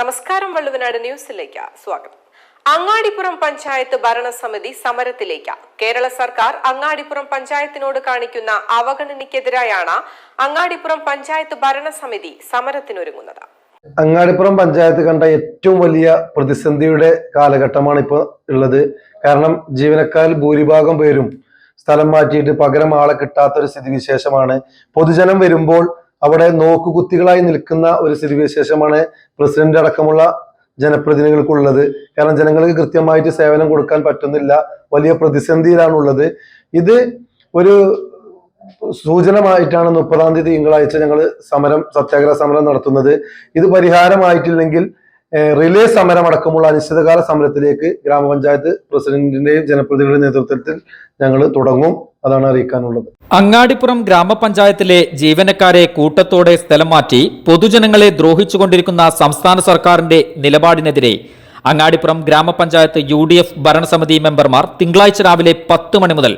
നമസ്കാരം വള്ളുവനാട് ന്യൂസിലേക്ക് സ്വാഗതം. അങ്ങാടിപ്പുറം പഞ്ചായത്ത് ഭരണസമിതി സമരത്തിലേക്ക്. കേരള സർക്കാർ അങ്ങാടിപ്പുറം പഞ്ചായത്തിനോട് കാണിക്കുന്ന അവഗണനയ്ക്കെതിരായാണ് അങ്ങാടിപ്പുറം പഞ്ചായത്ത് ഭരണസമിതി സമരത്തിനൊരുങ്ങുന്നത്. അങ്ങാടിപ്പുറം പഞ്ചായത്ത് കണ്ട ഏറ്റവും വലിയ പ്രതിസന്ധിയുടെ കാലഘട്ടമാണ് ഇപ്പോൾ ഉള്ളത്. കാരണം ജീവനക്കാരിൽ ഭൂരിഭാഗം പേരും സ്ഥലം മാറ്റിയിട്ട് പകരം ആളെ കിട്ടാത്തൊരു സ്ഥിതിവിശേഷമാണ്. പൊതുജനം വരുമ്പോൾ അവിടെ നോക്കുകുത്തികളായി നിൽക്കുന്ന ഒരു സ്ഥിതിവിശേഷമാണ് പ്രസിഡന്റ് അടക്കമുള്ള ജനപ്രതിനിധികൾക്കുള്ളത്. കാരണം ജനങ്ങൾക്ക് കൃത്യമായിട്ട് സേവനം കൊടുക്കാൻ പറ്റുന്നില്ല. വലിയ പ്രതിസന്ധിയിലാണുള്ളത്. ഇത് ഒരു സൂചനമായിട്ടാണ് മുപ്പതാം തീയതി തിങ്കളാഴ്ച ഞങ്ങൾ സമരം സത്യാഗ്രഹ സമരം നടത്തുന്നത്. ഇത് പരിഹാരമായിട്ടില്ലെങ്കിൽ റിലേ സമരം അടക്കമുള്ള അനിശ്ചിതകാല സമരത്തിലേക്ക് ഗ്രാമപഞ്ചായത്ത് പ്രസിഡന്റിന്റെയും ജനപ്രതിനിധികളുടെ നേതൃത്വത്തിൽ ഞങ്ങൾ തുടങ്ങും. അതാണ് അറിയിക്കാനുള്ളത്. അങ്ങാടിപ്പുറം ഗ്രാമപഞ്ചായത്തിലെ ജീവനക്കാരെ കൂട്ടത്തോടെ സ്ഥലം മാറ്റി പൊതുജനങ്ങളെ ദ്രോഹിച്ചുകൊണ്ടിരിക്കുന്ന സംസ്ഥാന സർക്കാരിന്റെ നിലപാടിനെതിരെ അങ്ങാടിപ്പുറം ഗ്രാമപഞ്ചായത്ത് യു ഡി എഫ് ഭരണസമിതി മെമ്പർമാർ തിങ്കളാഴ്ച രാവിലെ പത്ത് മണി മുതൽ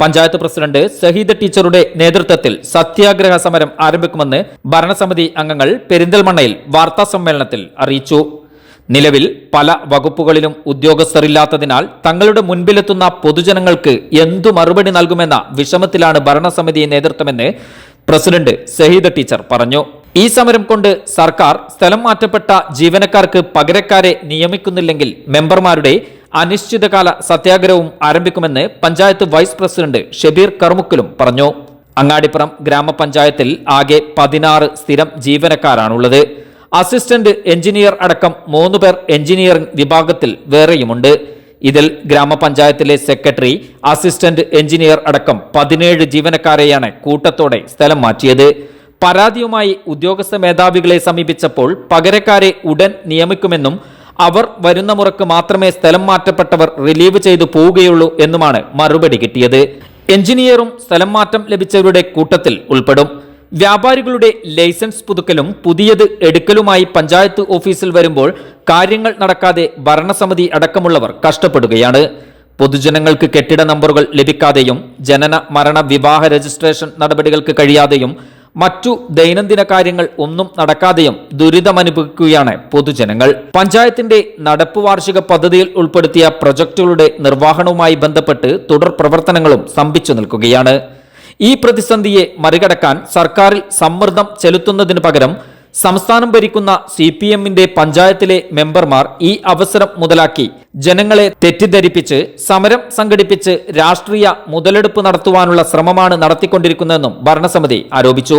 പഞ്ചായത്ത് പ്രസിഡന്റ് സഹീദ ടീച്ചറുടെ നേതൃത്വത്തിൽ സത്യാഗ്രഹ സമരം ആരംഭിക്കുമെന്ന് ഭരണസമിതി അംഗങ്ങൾ പെരിന്തൽമണ്ണയിൽ വാർത്താ സമ്മേളനത്തിൽ അറിയിച്ചു. നിലവിൽ പല വകുപ്പുകളിലും ഉദ്യോഗസ്ഥരില്ലാത്തതിനാൽ തങ്ങളുടെ മുൻപിലെത്തുന്ന പൊതുജനങ്ങൾക്ക് എന്തു മറുപടി നൽകുമെന്ന വിഷമത്തിലാണ് ഭരണസമിതി നേതൃത്വമെന്ന് പ്രസിഡന്റ് സഹീദ ടീച്ചർ പറഞ്ഞു. ഈ സമരം കൊണ്ട് സർക്കാർ സ്ഥലം മാറ്റപ്പെട്ട ജീവനക്കാർക്ക് പകരക്കാരെ നിയമിക്കുന്നില്ലെങ്കിൽ മെമ്പർമാരുടെ അനിശ്ചിതകാല സത്യാഗ്രഹവും ആരംഭിക്കുമെന്ന് പഞ്ചായത്ത് വൈസ് പ്രസിഡന്റ് ഷെബീർ കർമുക്കലും പറഞ്ഞു. അങ്ങാടിപ്പുറം ഗ്രാമപഞ്ചായത്തിൽ ആകെ പതിനാറ് സ്ഥിരം ജീവനക്കാരാണുള്ളത്. അസിസ്റ്റന്റ് എഞ്ചിനീയർ അടക്കം മൂന്ന് പേർ എഞ്ചിനീയറിംഗ് വിഭാഗത്തിൽ വേറെയുമുണ്ട്. ഇതിൽ ഗ്രാമപഞ്ചായത്തിലെ സെക്രട്ടറി അസിസ്റ്റന്റ് എഞ്ചിനീയർ അടക്കം പതിനേഴ് ജീവനക്കാരെയാണ് കൂട്ടത്തോടെ സ്ഥലം മാറ്റിയത്. പരാതിയുമായി ഉദ്യോഗസ്ഥ മേധാവികളെ സമീപിച്ചപ്പോൾ പകരക്കാരെ ഉടൻ നിയമിക്കുമെന്നും അവർ വരുന്ന മുറക്ക് മാത്രമേ സ്ഥലം മാറ്റപ്പെട്ടവർ റിലീവ് ചെയ്തു പോവുകയുള്ളൂ എന്നുമാണ് മറുപടി കിട്ടിയത്. എഞ്ചിനീയറും സ്ഥലം മാറ്റം ലഭിച്ചവരുടെ കൂട്ടത്തിൽ ഉൾപ്പെടും. വ്യാപാരികളുടെ ലൈസൻസ് പുതുക്കലും പുതിയത് എടുക്കലുമായി പഞ്ചായത്ത് ഓഫീസിൽ വരുമ്പോൾ കാര്യങ്ങൾ നടക്കാതെ ഭരണസമിതി അടക്കമുള്ളവർ കഷ്ടപ്പെടുകയാണ്. പൊതുജനങ്ങൾക്ക് കെട്ടിട നമ്പറുകൾ ലഭിക്കാതെയും ജനന മരണ വിവാഹ രജിസ്ട്രേഷൻ നടപടികൾക്ക് കഴിയാതെയും മറ്റു ദൈനംദിന കാര്യങ്ങൾ ഒന്നും നടക്കാതെയും ദുരിതമനുഭവിക്കുകയാണ് പൊതുജനങ്ങൾ. പഞ്ചായത്തിന്റെ നടപ്പ് വാർഷിക പദ്ധതിയിൽ ഉൾപ്പെടുത്തിയ പ്രൊജക്ടുകളുടെ നിർവഹണവുമായി ബന്ധപ്പെട്ട് തുടർ പ്രവർത്തനങ്ങളും സ്തംഭിച്ചു നിൽക്കുകയാണ്. ഈ പ്രതിസന്ധിയെ മറികടക്കാൻ സർക്കാരിൽ സമ്മർദ്ദം ചെലുത്തുന്നതിനു പകരം സംസ്ഥാനം ഭരിക്കുന്ന സി പി എമ്മിന്റെ പഞ്ചായത്തിലെ മെമ്പർമാർ ഈ അവസരം മുതലാക്കി. ജനങ്ങളെ തെറ്റിദ്ധരിപ്പിച്ച് സമരം സംഘടിപ്പിച്ച് രാഷ്ട്രീയ മുതലെടുപ്പ് നടത്തുവാനുള്ള ശ്രമമാണ് നടത്തിക്കൊണ്ടിരിക്കുന്നതെന്നും ഭരണസമിതി ആരോപിച്ചു.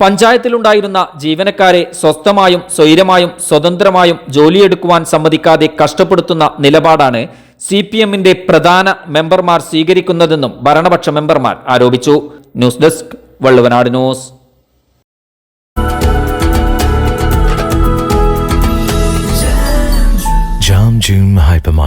പഞ്ചായത്തിലുണ്ടായിരുന്ന ജീവനക്കാരെ സ്വസ്ഥമായും സ്വൈരമായും സ്വതന്ത്രമായും ജോലിയെടുക്കുവാൻ സമ്മതിക്കാതെ കഷ്ടപ്പെടുത്തുന്ന നിലപാടാണ് സി പി എമ്മിന്റെ പ്രധാന മെമ്പർമാർ സ്വീകരിക്കുന്നതെന്നും ഭരണപക്ഷ മെമ്പർമാർ ആരോപിച്ചു. News desk Valluvanad news.